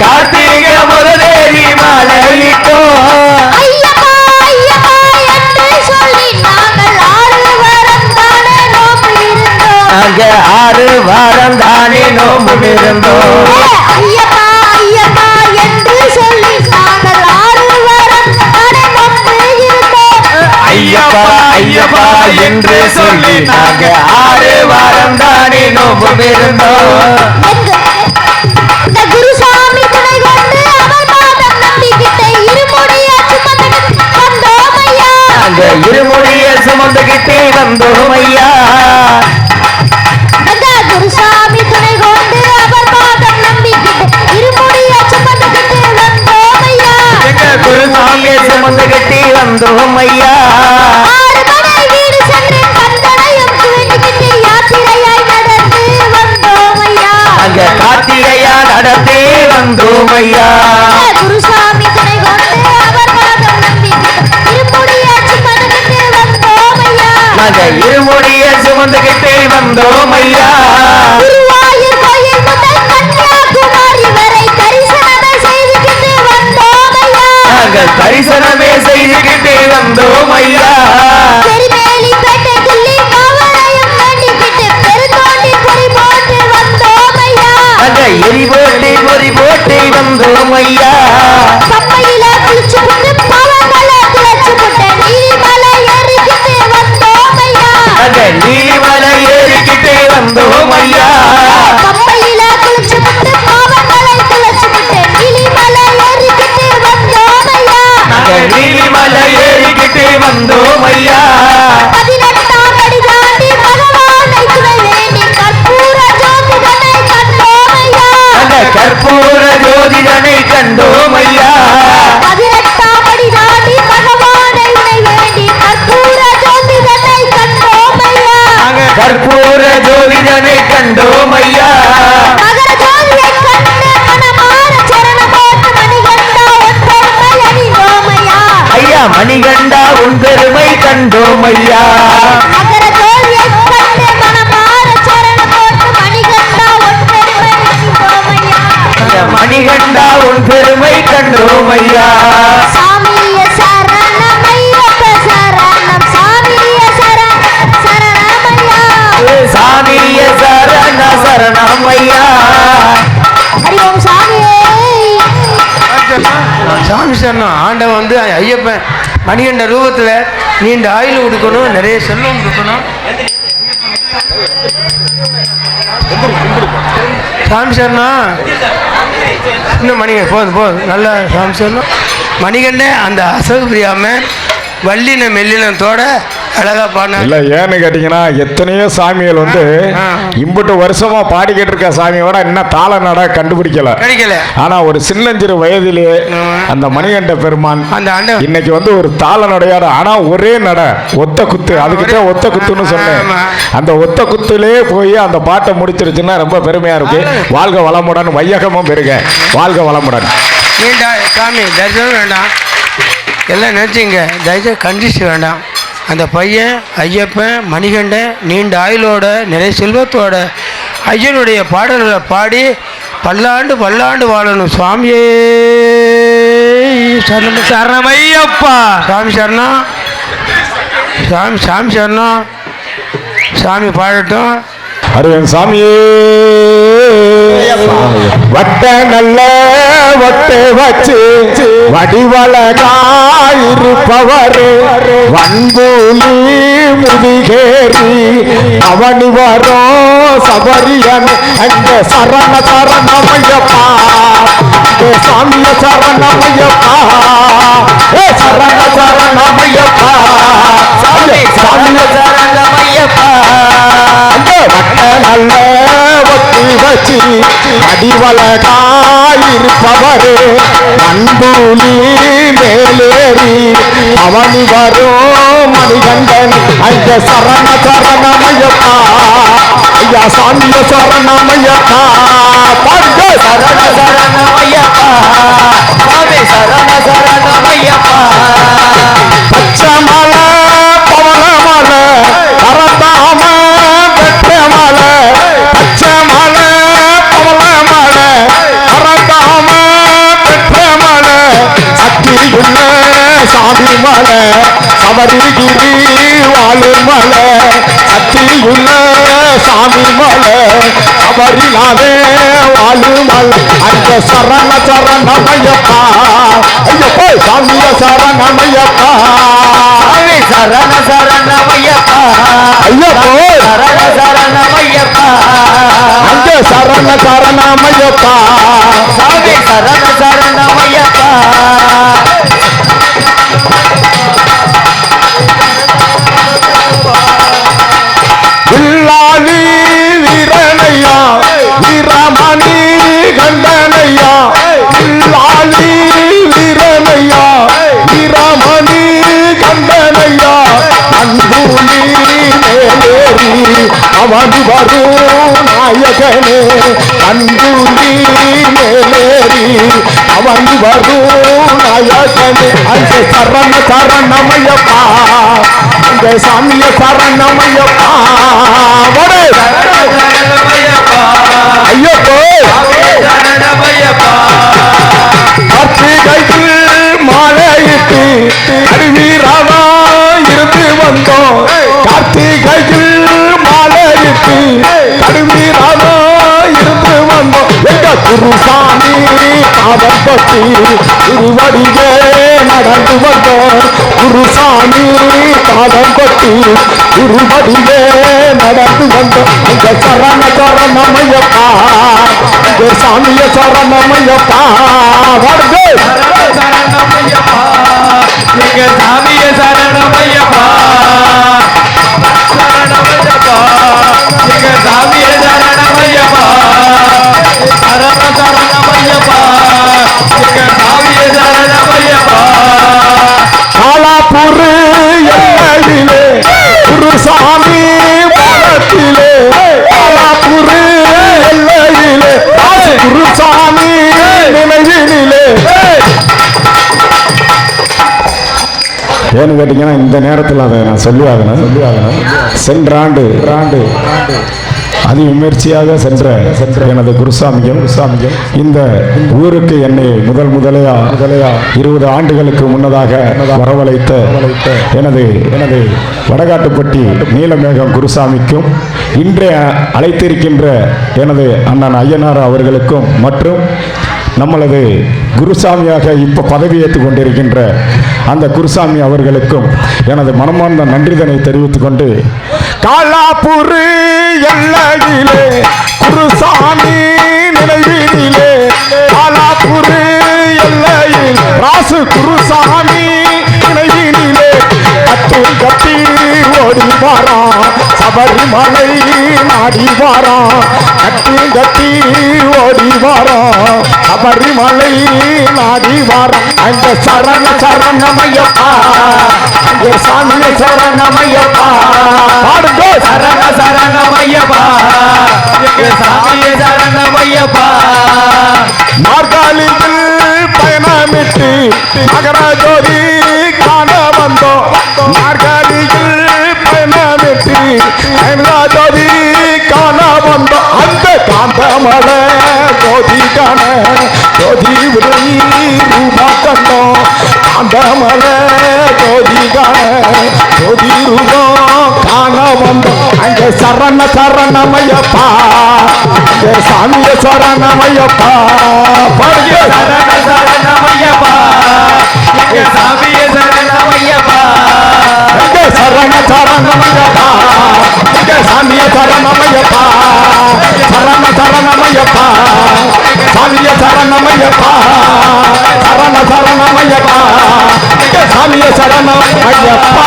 கார்த்திகை முதலேறி மலையிட்டோம் நாங்கள் அங்க ஆறு வாரம் தானே நோம்பு இருந்தோம். ஐயப்பா ஐயப்பா என்று சொல்லி நாங்கள் ஆறு வாரம் தானே நோம்பு இருந்தோம். ஐயப்பா ஐயப்பா என்று சொல்லி நாங்க ஆறு வாரம் தானே நோம்பு இருந்தோம். ஐயா ஐயா அங்க எரி போட்டு பொறி போட்டு வந்தோம் ஐயா பப்பையில குளிச்சு புட்டு பாவங்களை துளைச்சு புட்டு நீலிமலை ஏறிக்கிட்டு வந்தோம் ஐயா அங்க நீலிமலை சாமிய சரண சரணம். ஐயா ஹரி ஓம் சாமியே சாமி சரணம். ஆண்டவன் வந்து ஐயப்பன் மணிகண்ட ரூபத்தில் நீண்ட ஆயுள் கொடுக்கணும் நிறைய செல்வம் கொடுக்கணும். சாமி சரணம். இன்னும் மணிகண்ட போதும் போதும். நல்லா சாமி சொல்லணும் மணிகண்டன் அந்த அசகு புரியாமல் வல்லின மெல்லினத்தோட அழகா பாடின. இல்ல ஏன்னு கேட்டீங்கன்னா எத்தனையோ சாமிகள் வந்து. இம்புட்டு வருஷமா பாடிக்கிட்டு இருக்க சாமியோட இன்னும் தாள நட கண்டுபிடிக்கல. கிடைக்கல ஆனா ஒரு சின்னஞ்சிறு வயதிலே. அந்த மணிகண்ட பெருமான் அந்த இன்னைக்கு வந்து ஒரு தாள நடையோட ஆனா ஒரே நட ஒத்த குத்து. அதுக்கிட்ட ஒத்த குத்துன்னு சொன்னேன். அந்த ஒத்த குத்துலே போய் அந்த பாட்டை முடிச்சிருச்சுன்னா ரொம்ப பெருமையா இருக்கு. வாழ்க வளமுடன் வையகமும் பெருக. வாழ்க வளமுடன். நீண்டா சாமி தரிசனம் வேண்டாம். எல்லாம் நினச்சிங்க தயவுசெய்து கண்டிச்சு வேண்டாம். அந்த பையன் ஐயப்பன் மணிகண்டன் நீண்ட ஆயுளோட நிறைய செல்வத்தோட ஐயனுடைய பாடல்களை பாடி பல்லாண்டு பல்லாண்டு வாழணும். சுவாமியே சரணம். சரணமையப்பா சாமி சரணம். சாமி சாமி சரணம். சாமி பாடட்டும். அருவன் சாமியே. வட்ட நல்ல வட்ட வச்சு வடிவழகாயிருப்பவர் வன்பூலி முதிகேறி அவனி வரும் சபரியன். அங்க சரண சரணமையப்பா சாமிய சரணமையப்பா. ஏ சரண சரணமையப்பா சாமி சாமிய சரணமையப்பா. நல்ல ஒத்தி வச்சு இருப்பவரே. அன்பூலி மேலேறி அவனி வரோ மணிகண்டன். அந்த சரண சரணமையப்பா. ஐயா சாமிய சரணமையப்பா. பாடுங்க சரண சரணமையப்பா. சாமி சரண சரணமையப்பா. பச்சமலை பவனமலை சபரிநாதே வாழும் மலை அந்த சரண சரணமையப்பா. ஐயப்பா சாமிய சரணமையப்பா. சாமி சரண சரணமையப்பா. ஐயப்போ. சரண சரணமையப்பா. அங்கே சரண சரணமையப்பா. சாமி சரண சரணமையப்பா. அவன் வரும் நாயகனே அன்பூலி மேலேறி அவன் வரும் நாயகனே. அந்த சரண சரணமையப்பா அந்த சாமிய சரணமையப்பா. வடே. ஐயப்போ கார்த்திகையில் மாலையிட்டு அருவீராவா இருந்து வந்தோம். கார்த்திகையில் மாலையிட்டு இருந்து வந்தோம் எங்க குருசாமி பாதம் பற்றி திருவடியே நடந்து வந்தோம் குருசாமி பாதம் பற்றி திருவடியே நடந்து வந்தோம் அந்த சரண சரணமையப்பா இந்த சாமிய சரணமையப்பா வருது சரணமையப்பா எங்க சாமி சரணமையப்பா சரண சரணமையப்பா சரணமையப்பா ஏன்னு கேட்டிங்கன்னா இந்த நேரத்தில் அதை நான் சொல்லி ஆகணும் சொல்லி ஆகணும் சென்ற ஆண்டு ஆண்டு அதி விமர்சையாக சென்ற சென்ற எனது குருசாமியும் குருசாமியும் இந்த ஊருக்கு என்னை முதல் முதலையா முதலையா இருபது ஆண்டுகளுக்கு முன்னதாக வரவழைத்த எனது எனது வடகாட்டுப்பட்டி நீலமேகம் குருசாமிக்கும் இன்றைய அழைத்திருக்கின்ற எனது அண்ணன் ஐயனார் அவர்களுக்கும் மற்றும் நம்மளது குருசாமியாக இப்போ பதவியேற்றுக் கொண்டிருக்கின்ற அந்த குருசாமி அவர்களுக்கும் எனது மனமார்ந்த நன்றிதனை தெரிவித்துக் கொண்டு காலாப்பூர் எல்லையிலே குருசாமி நினைவிலே காலாப்பூர் எல்லையில் ராசு குருசாமி நினைவிலே கட்டி கத்தி ஓடி வாரா சபரிமலை நாடி வாரா கட்டி கத்தி சபரிமலை நாடி அந்த சரண சரணமையப்பா. அந்த சாமிய சரணமையப்பா. பாடுங்க. சரண சரணமையப்பா. எங்க சாமிய சரணமையப்பா. நாற்காலியில் பயணமிட்டு மகராஜோதி காந்தமலை ஜோதி காண காண வந்தோம் அங்கே சரண சரணமையப்பா. அங்கே சாமிய சரணமையப்பா. பாருங்க சரண சரணமையப்பா. எங்க சாமிய சரணமையப்பா. அங்கே சரண சரணமையப்பா. அங்கே சாமிய சரணமையப்பா. சரண சரணமையப்பா சாமிய சரணமையப்பா சரண சரணமையப்பா சாமிய சரணமையப்பா